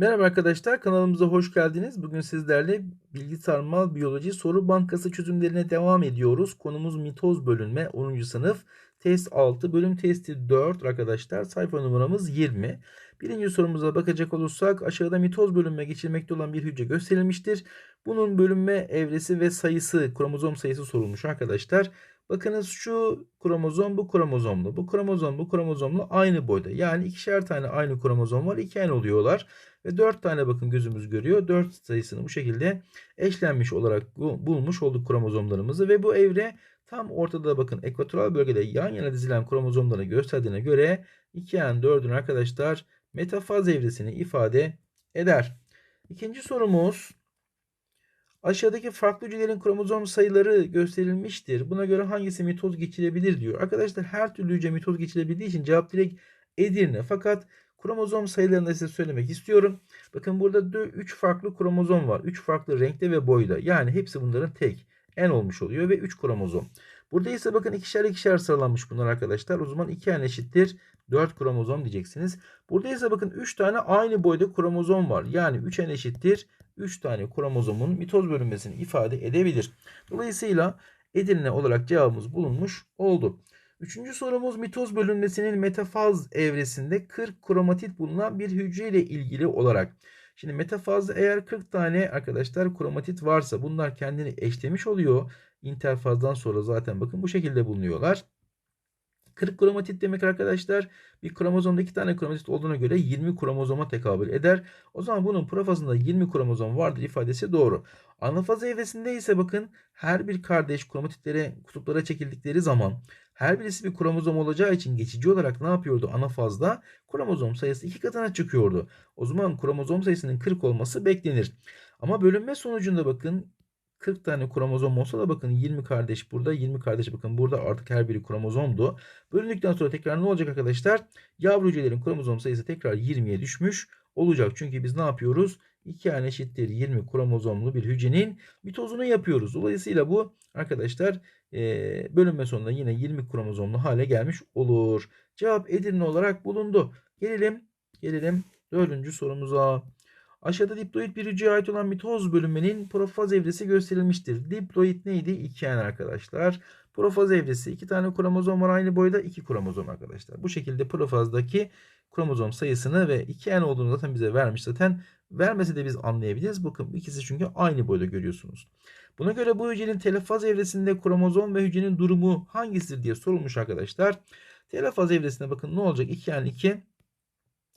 Merhaba arkadaşlar, kanalımıza hoş geldiniz. Bugün sizlerle bilgi sarmal biyoloji soru bankası çözümlerine devam ediyoruz. Konumuz mitoz bölünme 10. sınıf test 6 bölüm testi 4 arkadaşlar. Sayfa numaramız 20. Birinci sorumuza bakacak olursak aşağıda mitoz bölünme geçirmekte olan bir hücre gösterilmiştir. Bunun bölünme evresi ve sayısı, kromozom sayısı sorulmuş arkadaşlar. Bakınız şu kromozom bu kromozomlu. Bu kromozom bu kromozomlu aynı boyda. Yani ikişer tane aynı kromozom var. iki aynı oluyorlar. Ve 4 tane bakın gözümüz görüyor. 4 sayısını bu şekilde eşlenmiş olarak bulmuş olduk kromozomlarımızı. Ve bu evre tam ortada bakın ekvatoral bölgede yan yana dizilen kromozomları gösterdiğine göre 2N 4'ün arkadaşlar metafaz evresini ifade eder. İkinci sorumuz Aşağıdaki farklı hücrelerin kromozom sayıları gösterilmiştir. Buna göre hangisi mitoz geçirebilir diyor. Arkadaşlar her türlü hücre mitoz geçirebildiği için cevap direkt Edirne. Fakat kromozom sayılarını da size söylemek istiyorum. Bakın burada 3 farklı kromozom var. 3 farklı renkte ve boyda. Yani hepsi bunların tek. N olmuş oluyor ve 3 kromozom. Burada ise bakın ikişer ikişer sıralanmış bunlar arkadaşlar. O zaman 2 N eşittir 4 kromozom diyeceksiniz. Burada ise bakın 3 tane aynı boyda kromozom var. Yani 3 N eşittir 3 tane kromozomun mitoz bölünmesini ifade edebilir. Dolayısıyla Edirne olarak cevabımız bulunmuş oldu. Üçüncü sorumuz mitoz bölünmesinin metafaz evresinde 40 kromatit bulunan bir hücre ile ilgili olarak. Şimdi metafazda eğer 40 tane arkadaşlar kromatit varsa bunlar kendini eşlemiş oluyor. İnterfazdan sonra zaten bakın bu şekilde bulunuyorlar. 40 kromatit demek arkadaşlar bir kromozomda 2 tane kromatit olduğuna göre 20 kromozoma tekabül eder. O zaman bunun profazında 20 kromozom vardır ifadesi doğru. Anafaz evresinde ise bakın her bir kardeş kromatitlere kutuplara çekildikleri zaman her birisi bir kromozom olacağı için geçici olarak ne yapıyordu anafazda? Kromozom sayısı iki katına çıkıyordu. O zaman kromozom sayısının 40 olması beklenir. Ama bölünme sonucunda bakın 40 tane kromozom olsa da bakın 20 kardeş burada 20 kardeş bakın burada artık her biri kromozomdu. Bölündükten sonra tekrar ne olacak arkadaşlar? Yavru hücrelerin kromozom sayısı tekrar 20'ye düşmüş olacak. Çünkü biz ne yapıyoruz? 2 tane eşittir 20 kromozomlu bir hücrenin mitozunu yapıyoruz. Dolayısıyla bu arkadaşlar bölünme sonunda yine 20 kromozomlu hale gelmiş olur. Cevap Edirne olarak bulundu. Gelelim gelelim dördüncü sorumuza. Aşağıda diploid bir hücreye ait olan mitoz bölünmenin profaz evresi gösterilmiştir. Diploid neydi? 2 n arkadaşlar. Profaz evresi iki tane kromozom var aynı boyda iki kromozom arkadaşlar. Bu şekilde profazdaki kromozom sayısını ve 2 n olduğunu zaten bize vermiş zaten. Vermese de biz anlayabiliriz. Bakın ikisi çünkü aynı boyda görüyorsunuz. Buna göre bu hücrenin telefaz evresinde kromozom ve hücrenin durumu hangisidir diye sorulmuş arkadaşlar. Telefaz evresinde bakın ne olacak? 2 n 2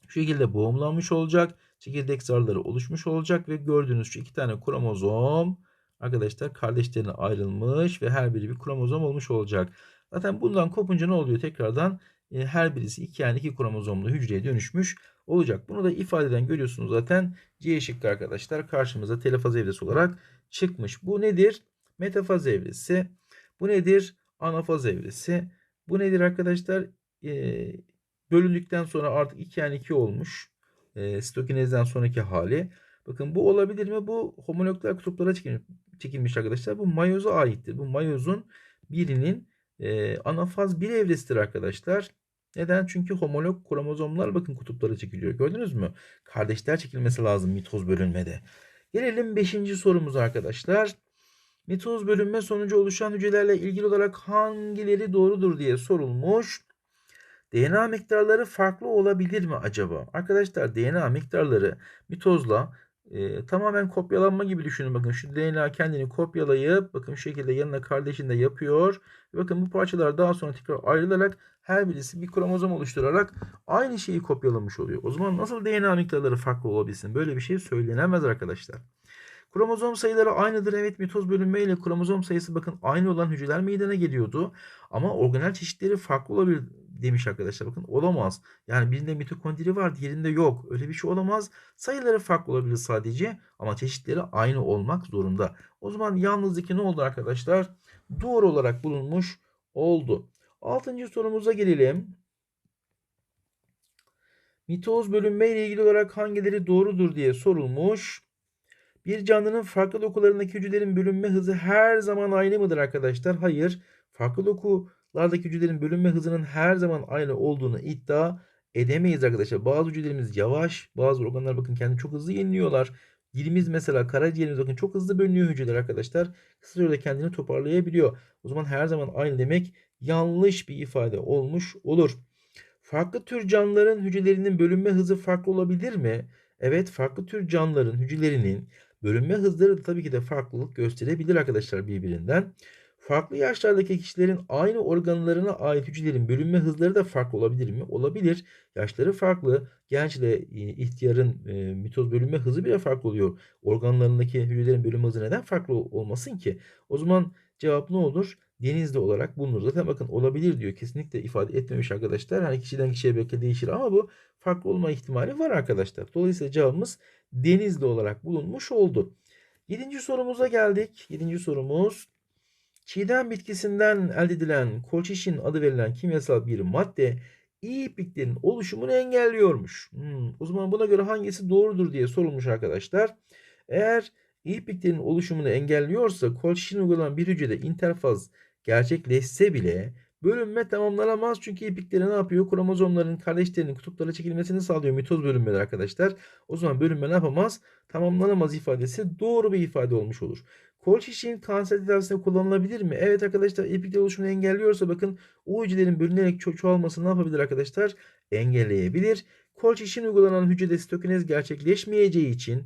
şu şekilde boğumlanmış olacak çekirdek zarları oluşmuş olacak ve gördüğünüz şu iki tane kromozom arkadaşlar kardeşlerine ayrılmış ve her biri bir kromozom olmuş olacak. Zaten bundan kopunca ne oluyor tekrardan e, her birisi iki yani iki kromozomlu hücreye dönüşmüş olacak. Bunu da ifadeden görüyorsunuz zaten C şıkkı arkadaşlar karşımıza telefaz evresi olarak çıkmış. Bu nedir? Metafaz evresi. Bu nedir? Anafaz evresi. Bu nedir arkadaşlar? E, bölündükten sonra artık 2 yani 2 olmuş e, sitokinezden sonraki hali. Bakın bu olabilir mi? Bu homologlar kutuplara çekilmiş arkadaşlar. Bu mayoza aittir. Bu mayozun birinin e, anafaz bir evresidir arkadaşlar. Neden? Çünkü homolog kromozomlar bakın kutuplara çekiliyor. Gördünüz mü? Kardeşler çekilmesi lazım mitoz bölünmede. Gelelim 5. sorumuz arkadaşlar. Mitoz bölünme sonucu oluşan hücrelerle ilgili olarak hangileri doğrudur diye sorulmuş. DNA miktarları farklı olabilir mi acaba? Arkadaşlar DNA miktarları mitozla e, tamamen kopyalanma gibi düşünün. Bakın şu DNA kendini kopyalayıp bakın şu şekilde yanına kardeşini de yapıyor. Bakın bu parçalar daha sonra tekrar ayrılarak her birisi bir kromozom oluşturarak aynı şeyi kopyalamış oluyor. O zaman nasıl DNA miktarları farklı olabilsin? Böyle bir şey söylenemez arkadaşlar. Kromozom sayıları aynıdır. Evet mitoz bölünme ile kromozom sayısı bakın aynı olan hücreler meydana geliyordu. Ama organel çeşitleri farklı olabilir demiş arkadaşlar. Bakın olamaz. Yani birinde mitokondri var diğerinde yok. Öyle bir şey olamaz. Sayıları farklı olabilir sadece ama çeşitleri aynı olmak zorunda. O zaman yalnızdaki ne oldu arkadaşlar? Doğru olarak bulunmuş oldu. Altıncı sorumuza gelelim. Mitoz bölünme ile ilgili olarak hangileri doğrudur diye sorulmuş. Bir canlının farklı dokularındaki hücrelerin bölünme hızı her zaman aynı mıdır arkadaşlar? Hayır. Farklı dokulardaki hücrelerin bölünme hızının her zaman aynı olduğunu iddia edemeyiz arkadaşlar. Bazı hücrelerimiz yavaş, bazı organlar bakın kendini çok hızlı yeniliyorlar. Dilimiz mesela karaciğerimiz bakın çok hızlı bölünüyor hücreler arkadaşlar. Kısa sürede kendini toparlayabiliyor. O zaman her zaman aynı demek yanlış bir ifade olmuş olur. Farklı tür canlıların hücrelerinin bölünme hızı farklı olabilir mi? Evet, farklı tür canlıların hücrelerinin bölünme hızları da tabii ki de farklılık gösterebilir arkadaşlar birbirinden. Farklı yaşlardaki kişilerin aynı organlarına ait hücrelerin bölünme hızları da farklı olabilir mi? Olabilir. Yaşları farklı. Gençle ihtiyarın e, mitoz bölünme hızı bile farklı oluyor. Organlarındaki hücrelerin bölünme hızı neden farklı olmasın ki? O zaman cevap ne olur? Denizli olarak bulunur. Zaten bakın olabilir diyor. Kesinlikle ifade etmemiş arkadaşlar. Hani kişiden kişiye belki değişir ama bu farklı olma ihtimali var arkadaşlar. Dolayısıyla cevabımız Denizli olarak bulunmuş oldu. Yedinci sorumuza geldik. Yedinci sorumuz Çiğdem bitkisinden elde edilen kolçişin adı verilen kimyasal bir madde iyi ipliklerin oluşumunu engelliyormuş. Hmm, o zaman buna göre hangisi doğrudur diye sorulmuş arkadaşlar. Eğer iyi ipliklerin oluşumunu engelliyorsa kolçişin uygulanan bir hücrede interfaz gerçekleşse bile bölünme tamamlanamaz. Çünkü iplikleri ne yapıyor? Kromozomların kardeşlerinin kutuplara çekilmesini sağlıyor mitoz bölünmeleri arkadaşlar. O zaman bölünme ne yapamaz? Tamamlanamaz ifadesi doğru bir ifade olmuş olur. Kol şişin kanser tedavisinde kullanılabilir mi? Evet arkadaşlar epikler oluşumunu engelliyorsa bakın o hücrelerin bölünerek ço çoğalmasını ne yapabilir arkadaşlar? Engelleyebilir. Kol şişin uygulanan hücrede sitokinez gerçekleşmeyeceği için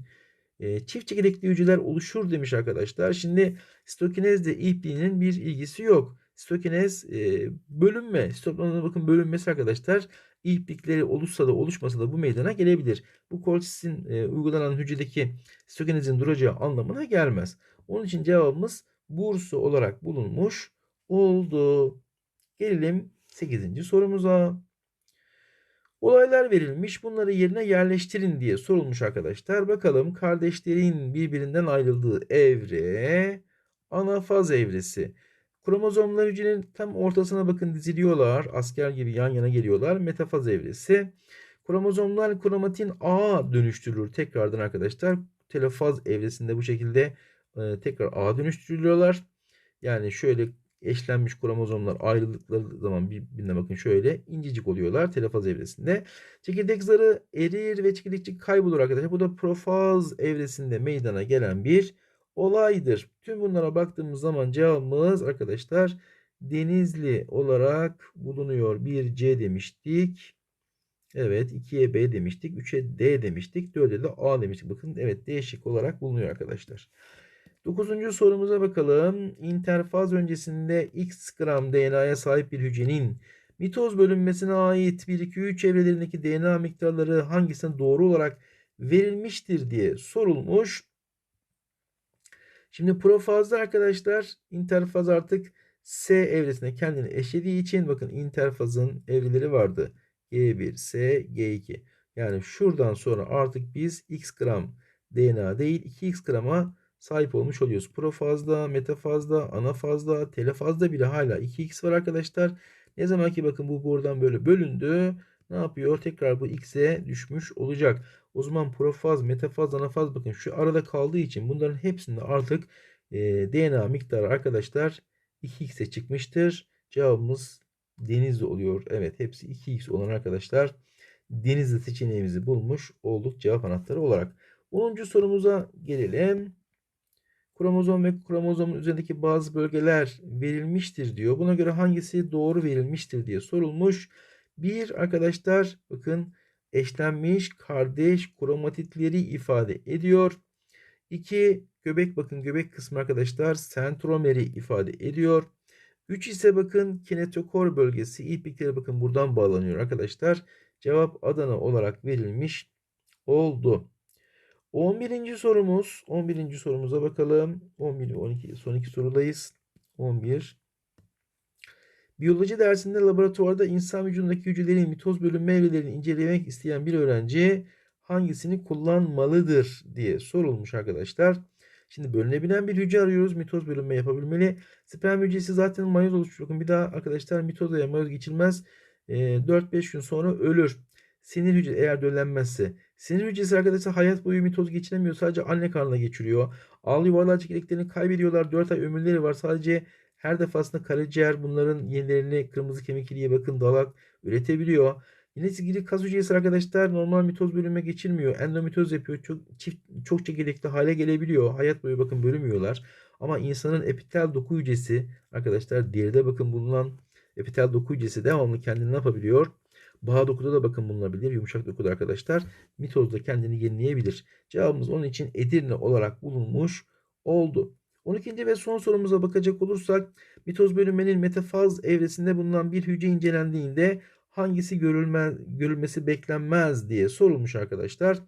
e, çift çekirdekli hücreler oluşur demiş arkadaşlar. Şimdi sitokinezle ipliğinin bir ilgisi yok. Sitokinez e, bölünme. Sitokinez'e bakın bölünmesi arkadaşlar iplikleri oluşsa da oluşmasa da bu meydana gelebilir. Bu kolçisin e, uygulanan hücredeki sitokinezin duracağı anlamına gelmez. Onun için cevabımız Bursa olarak bulunmuş oldu. Gelelim 8. sorumuza. Olaylar verilmiş. Bunları yerine yerleştirin diye sorulmuş arkadaşlar. Bakalım kardeşlerin birbirinden ayrıldığı evre anafaz evresi. Kromozomlar hücrenin tam ortasına bakın diziliyorlar. Asker gibi yan yana geliyorlar. Metafaz evresi. Kromozomlar kromatin A dönüştürülür tekrardan arkadaşlar. Telefaz evresinde bu şekilde e, tekrar A dönüştürülüyorlar. Yani şöyle eşlenmiş kromozomlar ayrıldıkları zaman birbirine bakın şöyle incecik oluyorlar telefaz evresinde. Çekirdek zarı erir ve çekirdekçik kaybolur arkadaşlar. Bu da profaz evresinde meydana gelen bir olaydır. Tüm bunlara baktığımız zaman cevabımız arkadaşlar Denizli olarak bulunuyor. 1C demiştik. Evet 2'ye B demiştik. 3'e D demiştik. 4'e de A demiştik. Bakın evet değişik olarak bulunuyor arkadaşlar. Dokuzuncu sorumuza bakalım. İnterfaz öncesinde X gram DNA'ya sahip bir hücrenin mitoz bölünmesine ait 1, 2, 3 evrelerindeki DNA miktarları hangisine doğru olarak verilmiştir diye sorulmuş. Şimdi profazda arkadaşlar interfaz artık S evresine kendini eşlediği için bakın interfazın evreleri vardı. G1, S, G2. Yani şuradan sonra artık biz X gram DNA değil 2X grama sahip olmuş oluyoruz. Profazda, metafazda, anafazda, telefazda bile hala 2x var arkadaşlar. Ne zaman ki bakın bu buradan böyle bölündü. Ne yapıyor? Tekrar bu x'e düşmüş olacak. O zaman profaz, metafaz, anafaz bakın şu arada kaldığı için bunların hepsinde artık e, DNA miktarı arkadaşlar 2x'e çıkmıştır. Cevabımız denizli oluyor. Evet hepsi 2x olan arkadaşlar denizli seçeneğimizi bulmuş olduk cevap anahtarı olarak. 10. sorumuza gelelim kromozom ve kromozomun üzerindeki bazı bölgeler verilmiştir diyor. Buna göre hangisi doğru verilmiştir diye sorulmuş. Bir arkadaşlar bakın eşlenmiş kardeş kromatitleri ifade ediyor. İki göbek bakın göbek kısmı arkadaşlar sentromeri ifade ediyor. 3 ise bakın kinetokor bölgesi iplikleri bakın buradan bağlanıyor arkadaşlar. Cevap Adana olarak verilmiş oldu. 11. sorumuz. 11. sorumuza bakalım. 11 ve 12 son iki sorudayız. 11. Biyoloji dersinde laboratuvarda insan vücudundaki hücrelerin mitoz bölünme evrelerini incelemek isteyen bir öğrenci hangisini kullanmalıdır diye sorulmuş arkadaşlar. Şimdi bölünebilen bir hücre arıyoruz. Mitoz bölünme yapabilmeli. Sperm hücresi zaten mayoz oluşmuş. Bakın bir daha arkadaşlar mitoz veya mayoz geçilmez. 4-5 gün sonra ölür. Sinir hücre eğer döllenmezse Sinir hücresi arkadaşlar hayat boyu mitoz geçiremiyor. Sadece anne karnına geçiriyor. Ağlı yuvarlar çekirdeklerini kaybediyorlar. 4 ay ömürleri var. Sadece her defasında karaciğer bunların yenilerini kırmızı kemik iliğe bakın dalak üretebiliyor. Yine çizgili kas hücresi arkadaşlar normal mitoz bölünme geçirmiyor. Endomitoz yapıyor. Çok çift çok çekirdekli hale gelebiliyor. Hayat boyu bakın bölünmüyorlar. Ama insanın epitel doku hücresi arkadaşlar deride bakın bulunan epitel doku hücresi devamlı kendini ne yapabiliyor? Bağ dokuda da bakın bulunabilir. Yumuşak dokuda arkadaşlar. Mitozda kendini yenileyebilir. Cevabımız onun için Edirne olarak bulunmuş oldu. 12. ve son sorumuza bakacak olursak mitoz bölünmenin metafaz evresinde bulunan bir hücre incelendiğinde hangisi görülme, görülmesi beklenmez diye sorulmuş arkadaşlar.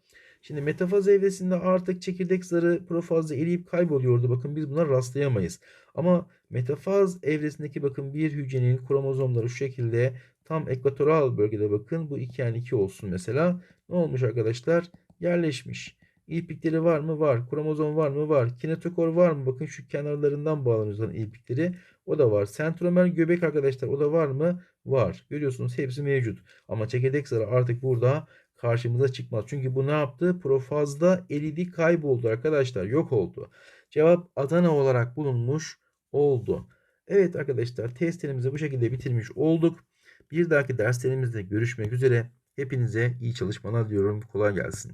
Şimdi metafaz evresinde artık çekirdek zarı profazda eriyip kayboluyordu. Bakın biz buna rastlayamayız. Ama metafaz evresindeki bakın bir hücrenin kromozomları şu şekilde tam ekvatoral bölgede bakın bu 2 yani 2 olsun mesela. Ne olmuş arkadaşlar? Yerleşmiş. İlpikleri var mı? Var. Kromozom var mı? Var. Kinetokor var mı? Bakın şu kenarlarından bağlanıyor zaten ilpikleri. O da var. Sentromer göbek arkadaşlar o da var mı? Var. Görüyorsunuz hepsi mevcut. Ama çekirdek zarı artık burada karşımıza çıkmaz. Çünkü bu ne yaptı? Profazda eridi kayboldu arkadaşlar. Yok oldu. Cevap Adana olarak bulunmuş oldu. Evet arkadaşlar testlerimizi bu şekilde bitirmiş olduk. Bir dahaki derslerimizde görüşmek üzere. Hepinize iyi çalışmalar diliyorum. Kolay gelsin.